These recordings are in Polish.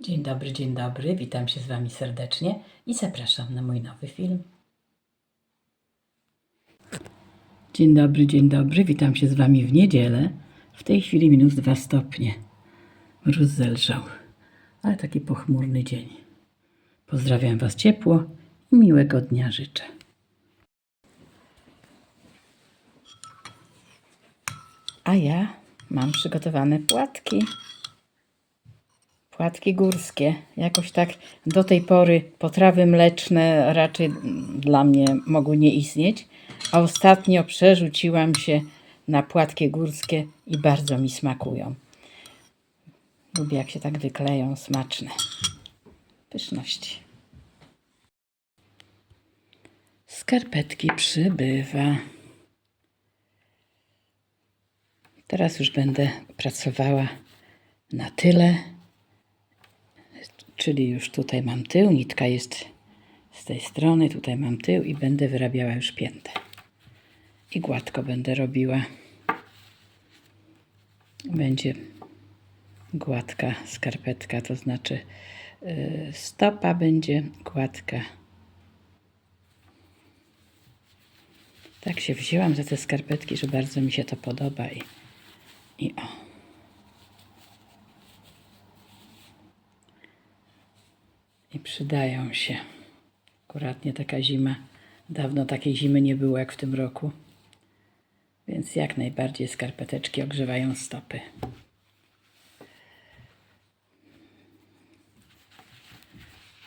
Dzień dobry, dzień dobry. Witam się z Wami serdecznie i zapraszam na mój nowy film. Dzień dobry, dzień dobry. Witam się z Wami w niedzielę. W tej chwili minus dwa stopnie. Mróz zelżał, ale taki pochmurny dzień. Pozdrawiam Was ciepło i miłego dnia życzę. A ja mam przygotowane płatki. Płatki górskie. Jakoś tak do tej pory potrawy mleczne raczej dla mnie mogły nie istnieć, a ostatnio przerzuciłam się na płatki górskie i bardzo mi smakują. Lubię jak się tak wykleją, smaczne. Pyszności. Skarpetki przybywa. Teraz już będę pracowała na tyle, czyli już tutaj mam tył, nitka jest z tej strony, tutaj mam tył i będę wyrabiała już piętę. I gładko będę robiła. Będzie gładka skarpetka, to znaczy yy, stopa będzie gładka. Tak się wzięłam za te skarpetki, że bardzo mi się to podoba i, i o. przydają się. Akuratnie taka zima, dawno takiej zimy nie było jak w tym roku, więc jak najbardziej skarpeteczki ogrzewają stopy.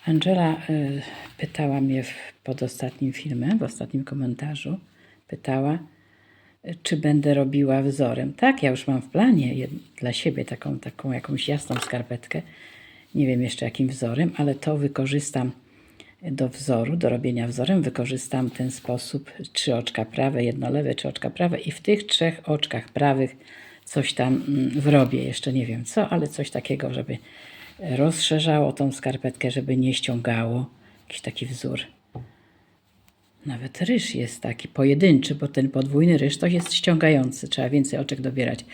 Angela y, pytała mnie w, pod ostatnim filmem, w ostatnim komentarzu, pytała, y, czy będę robiła wzorem. Tak, ja już mam w planie jed, dla siebie taką, taką jakąś jasną skarpetkę. Nie wiem jeszcze jakim wzorem, ale to wykorzystam do wzoru, do robienia wzorem. Wykorzystam ten sposób trzy oczka prawe, jedno lewe, trzy oczka prawe i w tych trzech oczkach prawych coś tam mm, wrobię. Jeszcze nie wiem co, ale coś takiego, żeby rozszerzało tą skarpetkę, żeby nie ściągało. Jakiś taki wzór. Nawet ryż jest taki pojedynczy, bo ten podwójny ryż to jest ściągający, trzeba więcej oczek dobierać.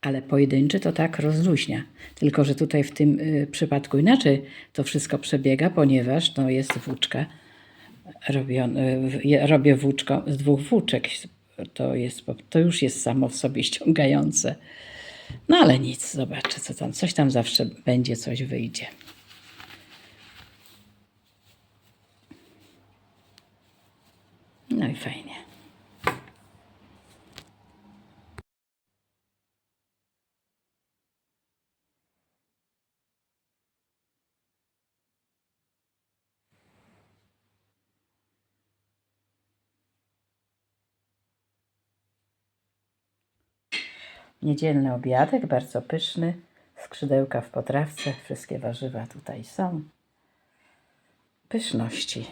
Ale pojedynczy to tak rozluźnia. Tylko, że tutaj w tym y, przypadku inaczej to wszystko przebiega, ponieważ no, jest włóczka. Robione, y, robię włóczką z dwóch włóczek. To, jest, to już jest samo w sobie ściągające. No ale nic, zobaczę co tam. Coś tam zawsze będzie, coś wyjdzie. No i fajnie. Niedzielny obiadek, bardzo pyszny. Skrzydełka w potrawce, wszystkie warzywa tutaj są. Pyszności.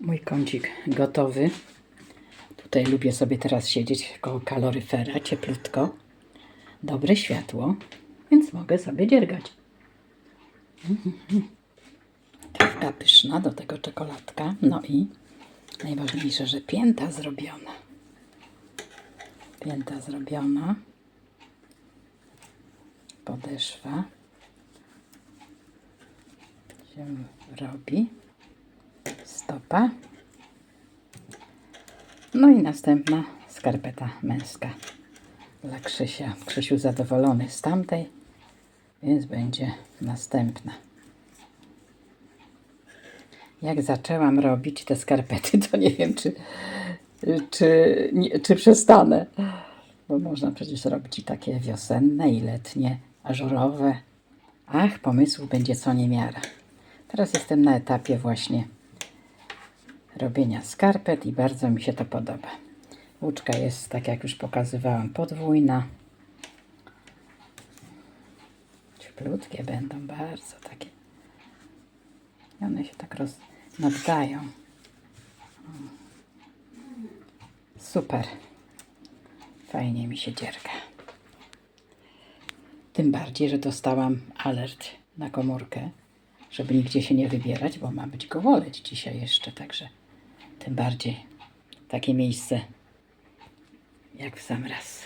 Mój kącik gotowy. Tutaj lubię sobie teraz siedzieć koło kaloryfera, cieplutko. Dobre światło, więc mogę sobie dziergać. Kawka pyszna, do tego czekoladka. No i najważniejsze, że pięta zrobiona. Pięta zrobiona. Podeszwa się robi. Stopa. No i następna skarpeta męska dla Krzysia. Krzysiu zadowolony z tamtej, więc będzie następna. Jak zaczęłam robić te skarpety, to nie wiem, czy, czy, nie, czy przestanę. Bo można przecież robić i takie wiosenne, i letnie, ażurowe. Ach, pomysłów będzie co niemiara. Teraz jestem na etapie właśnie robienia skarpet i bardzo mi się to podoba. Łuczka jest, tak jak już pokazywałam, podwójna. Cieplutkie będą, bardzo takie. I one się tak roz... Super. Fajnie mi się dzierga. Tym bardziej, że dostałam alert na komórkę, żeby nigdzie się nie wybierać, bo ma być gołoleć dzisiaj jeszcze, także tym bardziej takie miejsce jak w sam raz.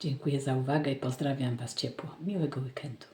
Dziękuję za uwagę i pozdrawiam Was ciepło. Miłego weekendu.